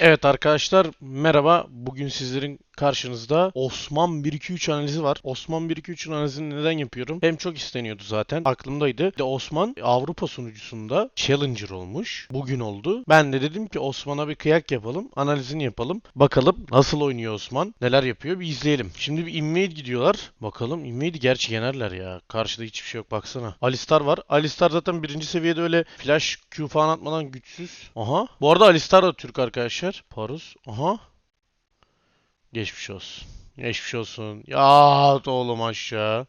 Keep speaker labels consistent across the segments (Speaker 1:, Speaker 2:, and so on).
Speaker 1: Evet arkadaşlar merhaba. Bugün sizlerin karşınızda Osman 1-2-3 analizi var. Osman 1-2-3 analizini neden yapıyorum? Hem çok isteniyordu zaten. Aklımdaydı. De Osman Avrupa sunucusunda Challenger olmuş. Bugün oldu. Ben de dedim ki Osman'a bir kıyak yapalım. Analizini yapalım. Bakalım nasıl oynuyor Osman? Neler yapıyor? Bir izleyelim. Şimdi bir Invade gidiyorlar. Bakalım Invade'i gerçi yenerler ya. Karşıda hiçbir şey yok baksana. Alistar var. Alistar zaten birinci seviyede öyle flash Q falan atmadan güçsüz. Aha. Bu arada Alistar da Türk arkadaşlar. Parus. Aha. Geçmiş olsun. Geçmiş olsun. Ya oğlum aşağı.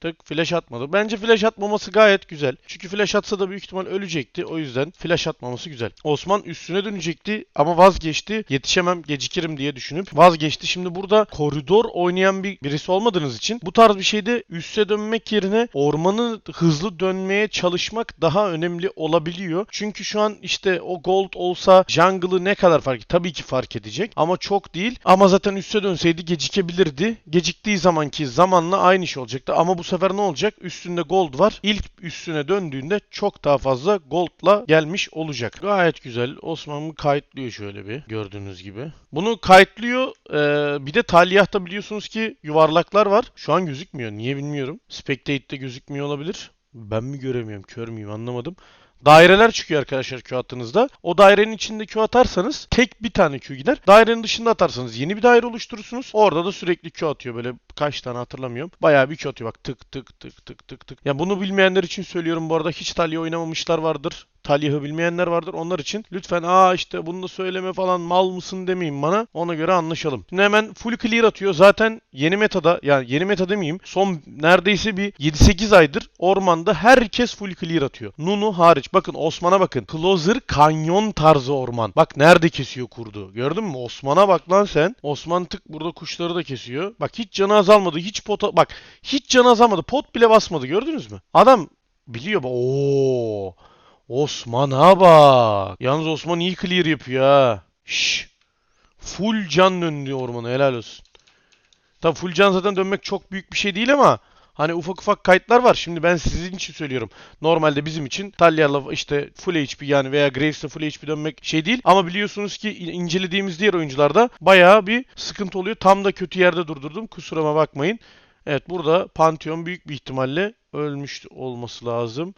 Speaker 1: Tık flash atmadı. Bence flash atmaması gayet güzel. Çünkü flash atsa da büyük ihtimal ölecekti. O yüzden flash atmaması güzel. Osman üstüne dönecekti ama vazgeçti. Yetişemem, gecikirim diye düşünüp vazgeçti. Şimdi burada koridor oynayan bir birisi olmadığınız için bu tarz bir şeyde üste dönmek yerine ormanı hızlı dönmeye çalışmak daha önemli olabiliyor. Çünkü şu an işte o gold olsa jungle'ı ne kadar fark Tabii ki fark edecek ama çok değil. Ama zaten üste dönseydi gecikebilirdi. Geciktiği zamanki zamanla aynı şey olacaktı. Ama bu sefer ne olacak? Üstünde gold var. İlk üstüne döndüğünde çok daha fazla goldla gelmiş olacak. Gayet güzel. Osman'ı kayıtlıyor şöyle bir gördüğünüz gibi. Bunu kayıtlıyor. Ee, bir de Talyah'ta biliyorsunuz ki yuvarlaklar var. Şu an gözükmüyor. Niye bilmiyorum. Spectate'de gözükmüyor olabilir. Ben mi göremiyorum? Kör müyüm? Anlamadım. Daireler çıkıyor arkadaşlar Q attığınızda. O dairenin içinde Q atarsanız tek bir tane Q gider. Dairenin dışında atarsanız yeni bir daire oluşturursunuz. Orada da sürekli Q atıyor. Böyle kaç tane hatırlamıyorum. Bayağı bir Q atıyor. Bak tık tık tık tık tık tık. Ya bunu bilmeyenler için söylüyorum bu arada. Hiç Talya oynamamışlar vardır. Talyah'ı bilmeyenler vardır. Onlar için lütfen aa işte bunu da söyleme falan mal mısın demeyin bana. Ona göre anlaşalım. Şimdi hemen full clear atıyor. Zaten yeni metada yani yeni meta demeyeyim. Son neredeyse bir 7-8 aydır ormanda herkes full clear atıyor. Nunu hariç. Bakın Osman'a bakın. Closer kanyon tarzı orman. Bak nerede kesiyor kurdu. Gördün mü? Osman'a bak lan sen. Osman tık burada kuşları da kesiyor. Bak hiç canı azalmadı. Hiç pota bak hiç canı azalmadı. Pot bile basmadı. Gördünüz mü? Adam biliyor. bak. Osman'a bak. Yalnız Osman iyi clear yapıyor ha. Full can döndü ormana helal olsun. Tabi full can zaten dönmek çok büyük bir şey değil ama hani ufak ufak kayıtlar var. Şimdi ben sizin için söylüyorum. Normalde bizim için Talya'la işte full HP yani veya Graves'le full HP dönmek şey değil. Ama biliyorsunuz ki incelediğimiz diğer oyuncularda bayağı bir sıkıntı oluyor. Tam da kötü yerde durdurdum. Kusuruma bakmayın. Evet burada Pantheon büyük bir ihtimalle ölmüş olması lazım.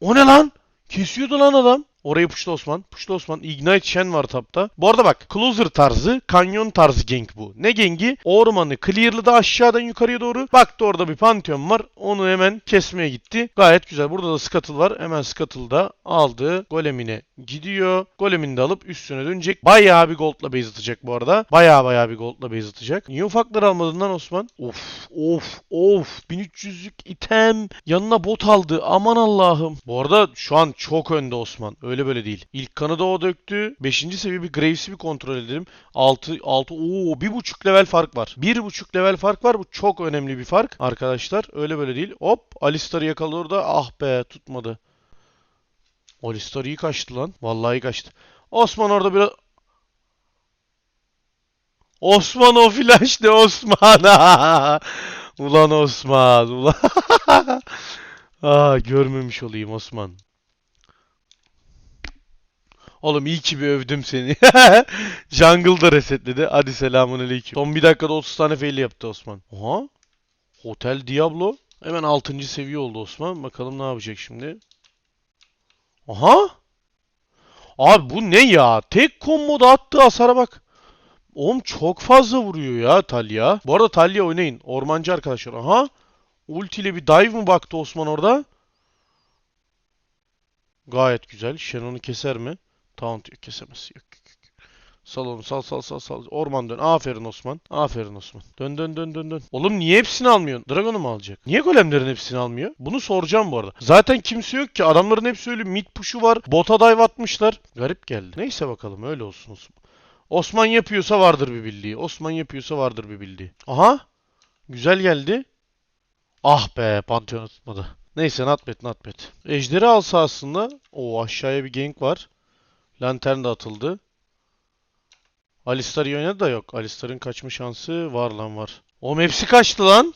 Speaker 1: O ne lan? Kesiyordu lan adam. Orayı puştu Osman. Puştu Osman. Ignite Shen var tapta. Bu arada bak. Closer tarzı, kanyon tarzı gank bu. Ne gengi? Ormanı clear'lı da aşağıdan yukarıya doğru. Baktı orada bir pantheon var. Onu hemen kesmeye gitti. Gayet güzel. Burada da Scuttle var. Hemen Scuttle da aldı. Golemine gidiyor. Golemini de alıp üstüne dönecek. Bayağı bir goldla base atacak bu arada. Bayağı bayağı bir goldla base atacak. Niye ufaklar almadın lan Osman? Of of of. 1300'lük item. Yanına bot aldı. Aman Allah'ım. Bu arada şu an çok önde Osman. Öyle böyle değil. İlk kanı da o döktü. 5. seviye bir Graves'i bir kontrol edelim. 6 6 ooo 1.5 level fark var. 1.5 level fark var. Bu çok önemli bir fark arkadaşlar. Öyle böyle değil. Hop Alistar'ı yakaladı orada. Ah be tutmadı. Alistar iyi kaçtı lan. Vallahi iyi kaçtı. Osman orada biraz Osman o flash ne Osman? ulan Osman. Ulan. Aa, görmemiş olayım Osman. Oğlum iyi ki bir övdüm seni. Jungle'da resetledi. Hadi selamun aleyküm. Son bir dakikada 30 tane fail yaptı Osman. Oha. Hotel Diablo. Hemen 6. seviye oldu Osman. Bakalım ne yapacak şimdi. Aha. Abi bu ne ya? Tek komboda attığı hasara bak. Oğlum çok fazla vuruyor ya Talya. Bu arada Talya oynayın. Ormancı arkadaşlar. Aha. Ulti ile bir dive mı baktı Osman orada? Gayet güzel. Shenon'u keser mi? Taunt yok kesemez. Yok, yok, yok. Sal onu sal sal sal sal. Orman dön. Aferin Osman. Aferin Osman. Dön dön dön dön dön. Oğlum niye hepsini almıyorsun? Dragon'u mu alacak? Niye golemlerin hepsini almıyor? Bunu soracağım bu arada. Zaten kimse yok ki. Adamların hepsi öyle mid push'u var. Bota dive atmışlar. Garip geldi. Neyse bakalım öyle olsun Osman. Osman yapıyorsa vardır bir bildiği. Osman yapıyorsa vardır bir bildiği. Aha. Güzel geldi. Ah be Pantheon tutmadı. Neyse not bad not bad. Ejderi alsa aslında. O aşağıya bir gank var. Lantern de atıldı. Alistar iyi oynadı da yok. Alistar'ın kaçma şansı var lan var. O hepsi kaçtı lan.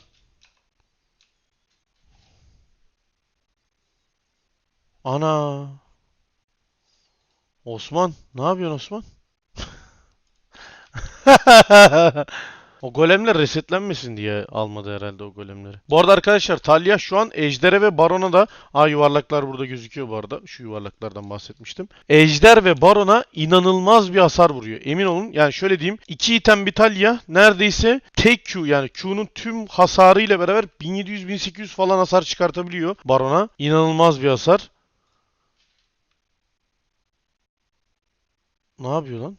Speaker 1: Ana. Osman, ne yapıyorsun Osman? O golemler resetlenmesin diye almadı herhalde o golemleri. Bu arada arkadaşlar Talya şu an Ejder'e ve Baron'a da Aa yuvarlaklar burada gözüküyor bu arada. Şu yuvarlaklardan bahsetmiştim. Ejder ve Baron'a inanılmaz bir hasar vuruyor. Emin olun yani şöyle diyeyim. 2 item bir Talya neredeyse tek Q yani Q'nun tüm hasarıyla beraber 1700-1800 falan hasar çıkartabiliyor Baron'a. İnanılmaz bir hasar. Ne yapıyor lan?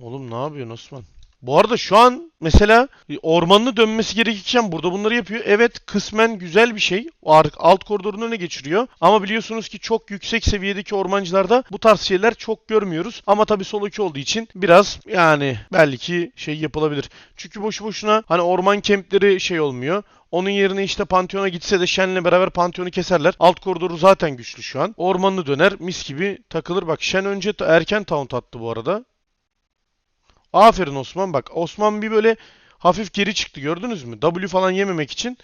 Speaker 1: Oğlum ne yapıyorsun Osman? Bu arada şu an mesela ormanını dönmesi gerekirken burada bunları yapıyor. Evet kısmen güzel bir şey. Ar- Alt koridorunu öne geçiriyor. Ama biliyorsunuz ki çok yüksek seviyedeki ormancılarda bu tarz şeyler çok görmüyoruz. Ama tabii solo 2 olduğu için biraz yani belki şey yapılabilir. Çünkü boşu boşuna hani orman kempleri şey olmuyor. Onun yerine işte Pantheon'a gitse de Shen'le beraber Pantheon'u keserler. Alt koridoru zaten güçlü şu an. Ormanını döner mis gibi takılır. Bak Shen önce erken taunt attı bu arada. Aferin Osman bak. Osman bir böyle hafif geri çıktı gördünüz mü? W falan yememek için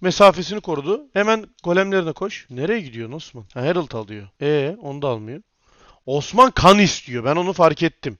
Speaker 1: mesafesini korudu. Hemen golemlerine koş. Nereye gidiyorsun Osman? Ha, Herald alıyor. E onu da almıyor. Osman kan istiyor. Ben onu fark ettim.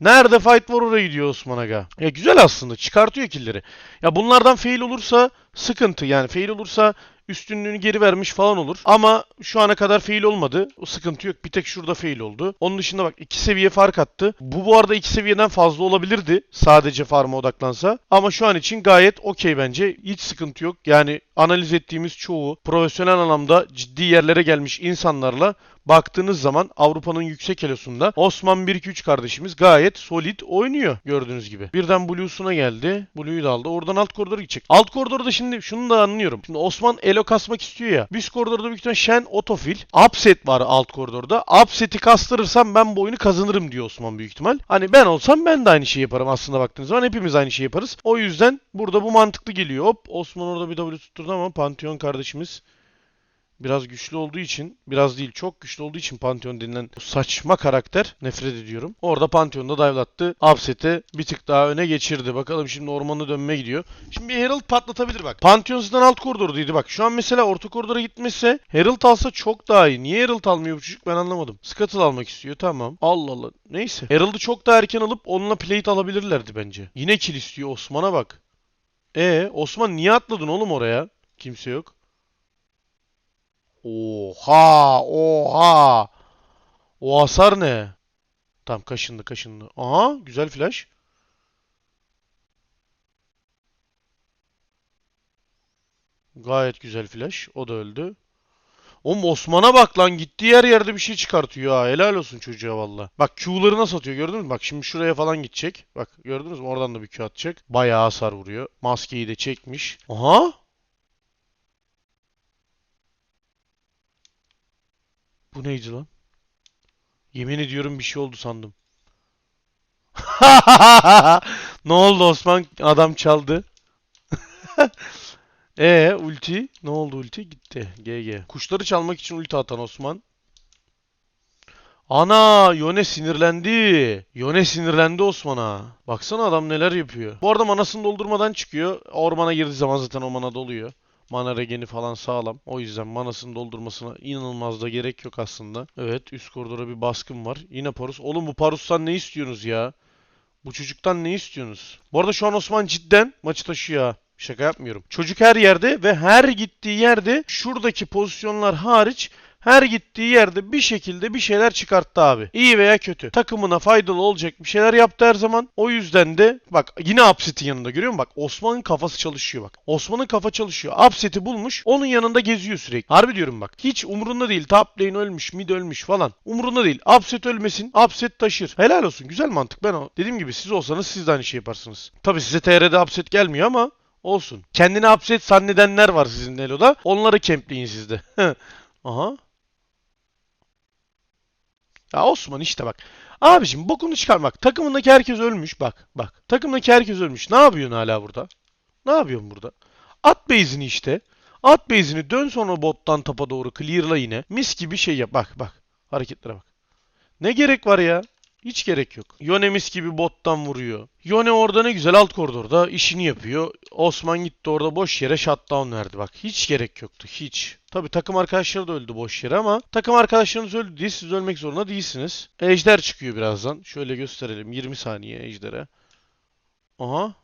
Speaker 1: Nerede fight var oraya gidiyor Osman Aga. Ya güzel aslında. Çıkartıyor killleri. Ya bunlardan fail olursa sıkıntı. Yani fail olursa üstünlüğünü geri vermiş falan olur. Ama şu ana kadar fail olmadı. O sıkıntı yok. Bir tek şurada fail oldu. Onun dışında bak iki seviye fark attı. Bu bu arada iki seviyeden fazla olabilirdi. Sadece farm'a odaklansa. Ama şu an için gayet okey bence. Hiç sıkıntı yok. Yani analiz ettiğimiz çoğu profesyonel anlamda ciddi yerlere gelmiş insanlarla baktığınız zaman Avrupa'nın yüksek elosunda Osman 1-2-3 kardeşimiz gayet solid oynuyor gördüğünüz gibi. Birden Blue'suna geldi. Blue'yu da aldı. Oradan alt koridora gidecek. Alt koridorda şimdi şunu da anlıyorum. Şimdi Osman elo kasmak istiyor ya. Üst koridorda büyük ihtimalle Shen Otofil. Upset var alt koridorda. Upset'i kastırırsam ben bu oyunu kazanırım diyor Osman büyük ihtimal. Hani ben olsam ben de aynı şeyi yaparım aslında baktığınız zaman. Hepimiz aynı şeyi yaparız. O yüzden burada bu mantıklı geliyor. Hop Osman orada bir W tutturdu ama Pantheon kardeşimiz biraz güçlü olduğu için, biraz değil çok güçlü olduğu için Pantheon denilen bu saçma karakter nefret ediyorum. Orada Pantheon'da dive'lattı. Upset'i bir tık daha öne geçirdi. Bakalım şimdi ormanı dönme gidiyor. Şimdi bir Herald patlatabilir bak. Pantheon zaten alt koridordaydı bak. Şu an mesela orta koridora gitmese Herald alsa çok daha iyi. Niye Herald almıyor bu çocuk ben anlamadım. Scuttle almak istiyor tamam. Allah Allah. Neyse. Herald'ı çok daha erken alıp onunla plate alabilirlerdi bence. Yine kill istiyor Osman'a bak. E Osman niye atladın oğlum oraya? Kimse yok. Oha, oha. O hasar ne? Tamam kaşındı kaşındı. Aha güzel flash. Gayet güzel flash. O da öldü. Oğlum Osman'a bak lan gittiği her yerde bir şey çıkartıyor ha. Helal olsun çocuğa valla. Bak Q'ları nasıl atıyor gördünüz mü? Bak şimdi şuraya falan gidecek. Bak gördünüz mü? Oradan da bir Q atacak. Bayağı hasar vuruyor. Maskeyi de çekmiş. Aha. Bu neydi lan? Yemin ediyorum bir şey oldu sandım. Ne oldu Osman? Adam çaldı. E ulti? Ne oldu ulti? Gitti. GG. Kuşları çalmak için ulti atan Osman. Ana Yone sinirlendi. Yone sinirlendi Osman'a. Baksana adam neler yapıyor. Bu arada manasını doldurmadan çıkıyor. Ormana girdiği zaman zaten o mana doluyor. Mana regeni falan sağlam. O yüzden manasını doldurmasına inanılmaz da gerek yok aslında. Evet üst koridora bir baskın var. Yine Parus. Oğlum bu Parus'tan ne istiyorsunuz ya? Bu çocuktan ne istiyorsunuz? Bu arada şu an Osman cidden maçı taşıyor ha. Şaka yapmıyorum. Çocuk her yerde ve her gittiği yerde şuradaki pozisyonlar hariç her gittiği yerde bir şekilde bir şeyler çıkarttı abi. İyi veya kötü. Takımına faydalı olacak bir şeyler yaptı her zaman. O yüzden de bak yine Upset'in yanında görüyor musun? Bak Osman'ın kafası çalışıyor bak. Osman'ın kafa çalışıyor. Upset'i bulmuş. Onun yanında geziyor sürekli. Harbi diyorum bak. Hiç umurunda değil. Top lane ölmüş, mid ölmüş falan. Umurunda değil. Upset ölmesin. Upset taşır. Helal olsun. Güzel mantık. Ben o. Dediğim gibi siz olsanız siz de aynı şey yaparsınız. Tabi size TR'de Upset gelmiyor ama olsun. Kendini upset zannedenler var sizin Elo'da. Onları kempleyin sizde. Aha. Ya Osman işte bak. Abicim bokunu çıkarmak. Takımındaki herkes ölmüş bak. Bak. Takımdaki herkes ölmüş. Ne yapıyorsun hala burada? Ne yapıyorsun burada? At base'ini işte. At base'ini dön sonra bottan tapa doğru clear'la yine. Mis gibi şey yap. Bak bak. Hareketlere bak. Ne gerek var ya? Hiç gerek yok. Yone mis gibi bottan vuruyor. Yone orada ne güzel alt koridorda işini yapıyor. Osman gitti orada boş yere shutdown verdi bak. Hiç gerek yoktu. Hiç. Tabi takım arkadaşları da öldü boş yere ama takım arkadaşlarınız öldü diye siz ölmek zorunda değilsiniz. Ejder çıkıyor birazdan. Şöyle gösterelim. 20 saniye ejdere. Aha.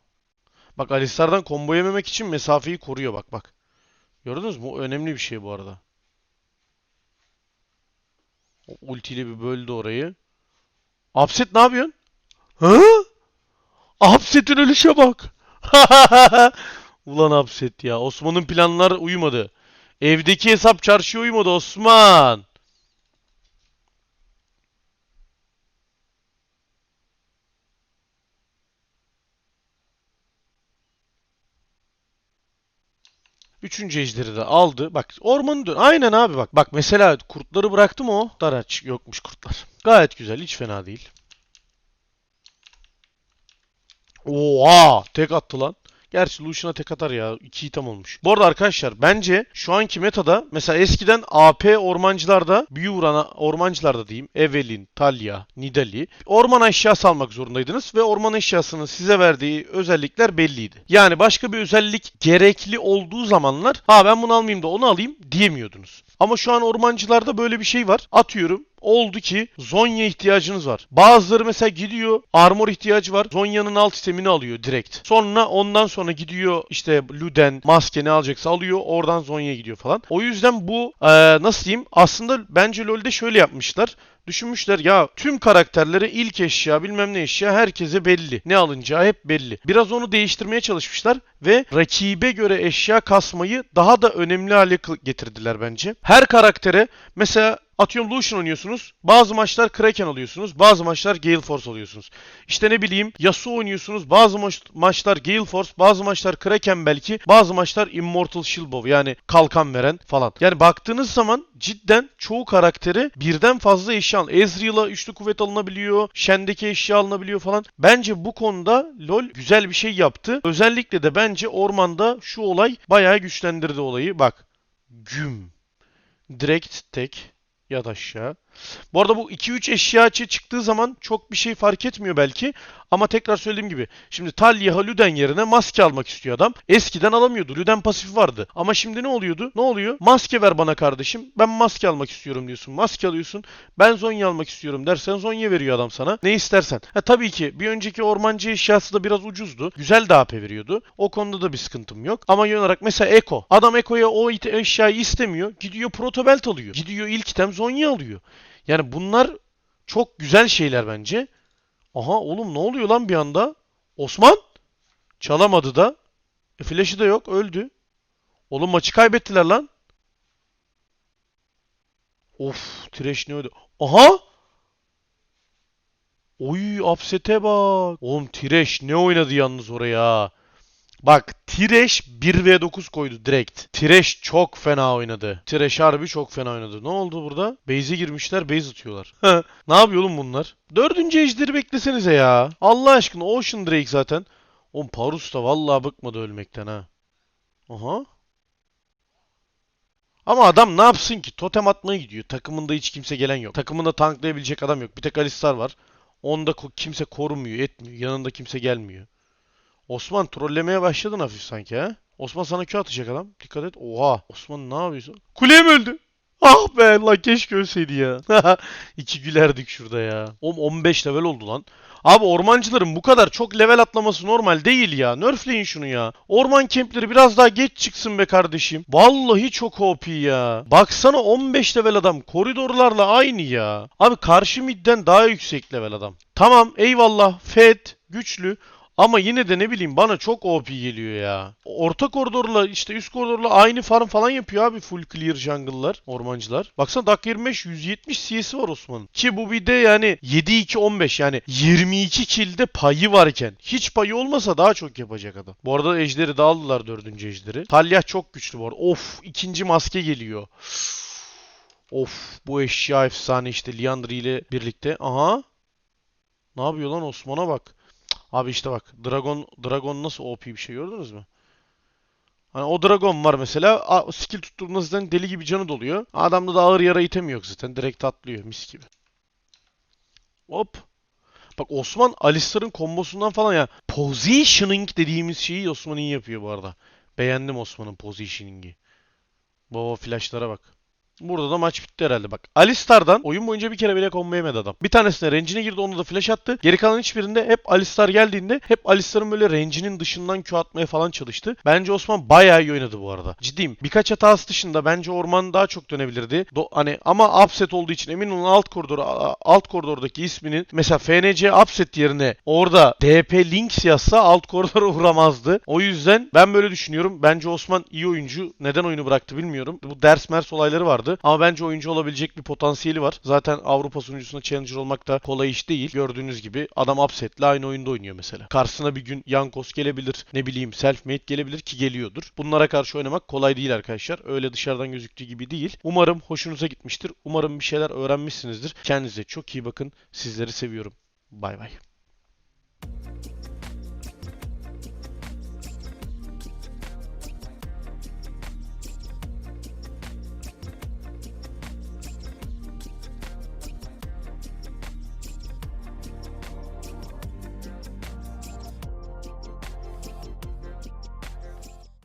Speaker 1: Bak Alistar'dan combo yememek için mesafeyi koruyor bak bak. Gördünüz mü? Önemli bir şey bu arada. Ultiyle bir böldü orayı. Upset ne yapıyorsun? Hı? Upset'in ölüşe bak. Ulan Upset ya. Osman'ın planlar uyumadı. Evdeki hesap çarşıya uymadı Osman. Üçüncü ejderi de aldı. Bak ormanı dön. Aynen abi bak. Bak mesela kurtları bıraktım o. Daraç yokmuş kurtlar. Gayet güzel. Hiç fena değil. Oha! Tek attı lan. Gerçi Lucian'a tek atar ya. 2 item olmuş. Bu arada arkadaşlar bence şu anki metada mesela eskiden AP ormancılarda büyü vuran ormancılarda diyeyim. Evelyn, Talia, Nidalee orman eşyası almak zorundaydınız ve orman eşyasının size verdiği özellikler belliydi. Yani başka bir özellik gerekli olduğu zamanlar ha ben bunu almayayım da onu alayım diyemiyordunuz. Ama şu an ormancılarda böyle bir şey var. Atıyorum oldu ki Zonya ihtiyacınız var. Bazıları mesela gidiyor armor ihtiyacı var. Zonya'nın alt itemini alıyor direkt. Sonra ondan sonra gidiyor işte Luden maske ne alacaksa alıyor. Oradan Zonya'ya gidiyor falan. O yüzden bu eee, nasıl diyeyim aslında bence LoL'de şöyle yapmışlar. Düşünmüşler ya tüm karakterlere ilk eşya bilmem ne eşya herkese belli. Ne alınacağı hep belli. Biraz onu değiştirmeye çalışmışlar ve rakibe göre eşya kasmayı daha da önemli hale getirdiler bence. Her karaktere mesela Atıyorum Lucian oynuyorsunuz. Bazı maçlar Kraken alıyorsunuz. Bazı maçlar Gale Force alıyorsunuz. İşte ne bileyim Yasuo oynuyorsunuz. Bazı maç- maçlar Gale Force, bazı maçlar Kraken belki, bazı maçlar Immortal Shield Bow yani kalkan veren falan. Yani baktığınız zaman cidden çoğu karakteri birden fazla eşya al. Ezreal'a üçlü kuvvet alınabiliyor. Shen'deki eşya alınabiliyor falan. Bence bu konuda LoL güzel bir şey yaptı. Özellikle de bence ormanda şu olay bayağı güçlendirdi olayı. Bak. Güm. Direkt tek. Yat aşağı. Bu arada bu 2-3 eşya çı- çıktığı zaman çok bir şey fark etmiyor belki. Ama tekrar söylediğim gibi. Şimdi Talia Luden yerine maske almak istiyor adam. Eskiden alamıyordu. Luden pasifi vardı. Ama şimdi ne oluyordu? Ne oluyor? Maske ver bana kardeşim. Ben maske almak istiyorum diyorsun. Maske alıyorsun. Ben Zonya almak istiyorum dersen Zonya veriyor adam sana. Ne istersen. Ha tabii ki bir önceki ormancı eşyası da biraz ucuzdu. Güzel de AP veriyordu. O konuda da bir sıkıntım yok. Ama genel olarak mesela Eko. Adam Eko'ya o eşyayı istemiyor. Gidiyor Protobelt alıyor. Gidiyor ilk item Zonya alıyor. Yani bunlar çok güzel şeyler bence. Aha oğlum ne oluyor lan bir anda? Osman? Çalamadı da. E, flash'ı da yok. Öldü. Oğlum maçı kaybettiler lan. Of Thresh ne öldü? Aha! Oy upset'e bak. Oğlum Thresh ne oynadı yalnız oraya. Bak Thresh 1v9 koydu direkt. Thresh çok fena oynadı. Thresh harbi çok fena oynadı. Ne oldu burada? Base'e girmişler, base atıyorlar. ne yapıyor oğlum bunlar? Dördüncü ejderi beklesenize ya. Allah aşkına Ocean Drake zaten. Oğlum Parus da vallahi bıkmadı ölmekten ha. Aha. Ama adam ne yapsın ki? Totem atmaya gidiyor. Takımında hiç kimse gelen yok. Takımında tanklayabilecek adam yok. Bir tek Alistar var. Onda kimse korumuyor, etmiyor. Yanında kimse gelmiyor. Osman trollemeye başladın hafif sanki ha? Osman sana Q atacak adam. Dikkat et. Oha. Osman ne yapıyorsun? Kuleye öldü? Ah be lan keşke ölseydi ya. İki gülerdik şurada ya. Oğlum 15 level oldu lan. Abi ormancıların bu kadar çok level atlaması normal değil ya. Nerfleyin şunu ya. Orman kempleri biraz daha geç çıksın be kardeşim. Vallahi çok OP ya. Baksana 15 level adam. Koridorlarla aynı ya. Abi karşı midden daha yüksek level adam. Tamam eyvallah. Fed. Güçlü. Ama yine de ne bileyim bana çok OP geliyor ya. Orta koridorla işte üst koridorla aynı farm falan yapıyor abi full clear jungle'lar, ormancılar. Baksana dak 25 170 CS'i var Osman'ın. Ki bu bir de yani 7-2-15 yani 22 kill'de payı varken hiç payı olmasa daha çok yapacak adam. Bu arada ejderi de aldılar dördüncü ejderi. Talyah çok güçlü bu arada. Of ikinci maske geliyor. Of bu eşya efsane işte Liandry ile birlikte. Aha. Ne yapıyor lan Osman'a bak. Abi işte bak Dragon Dragon nasıl OP bir şey gördünüz mü? Hani o Dragon var mesela skill tuttuğunda zaten deli gibi canı doluyor. Adamda da ağır yara itemi yok zaten direkt atlıyor mis gibi. Hop. Bak Osman Alistar'ın kombosundan falan ya positioning dediğimiz şeyi Osman iyi yapıyor bu arada. Beğendim Osman'ın positioning'i. Baba flashlara bak. Burada da maç bitti herhalde bak. Alistar'dan oyun boyunca bir kere bile combo yemedi adam. Bir tanesine range'ine girdi onda da flash attı. Geri kalan hiçbirinde hep Alistar geldiğinde hep Alistar'ın böyle range'inin dışından Q atmaya falan çalıştı. Bence Osman bayağı iyi oynadı bu arada. Ciddiyim. Birkaç hatası dışında bence Orman daha çok dönebilirdi. Do- hani ama upset olduğu için emin olun alt koridor alt koridordaki isminin mesela FNC upset yerine orada DP Lynx yazsa alt koridora uğramazdı. O yüzden ben böyle düşünüyorum. Bence Osman iyi oyuncu. Neden oyunu bıraktı bilmiyorum. Bu ders mers olayları vardı. Ama bence oyuncu olabilecek bir potansiyeli var. Zaten Avrupa sunucusunda challenger olmak da kolay iş değil. Gördüğünüz gibi adam upset'le aynı oyunda oynuyor mesela. Karşısına bir gün Yankos gelebilir. Ne bileyim Selfmade gelebilir ki geliyordur. Bunlara karşı oynamak kolay değil arkadaşlar. Öyle dışarıdan gözüktüğü gibi değil. Umarım hoşunuza gitmiştir. Umarım bir şeyler öğrenmişsinizdir. Kendinize çok iyi bakın. Sizleri seviyorum. Bay bay.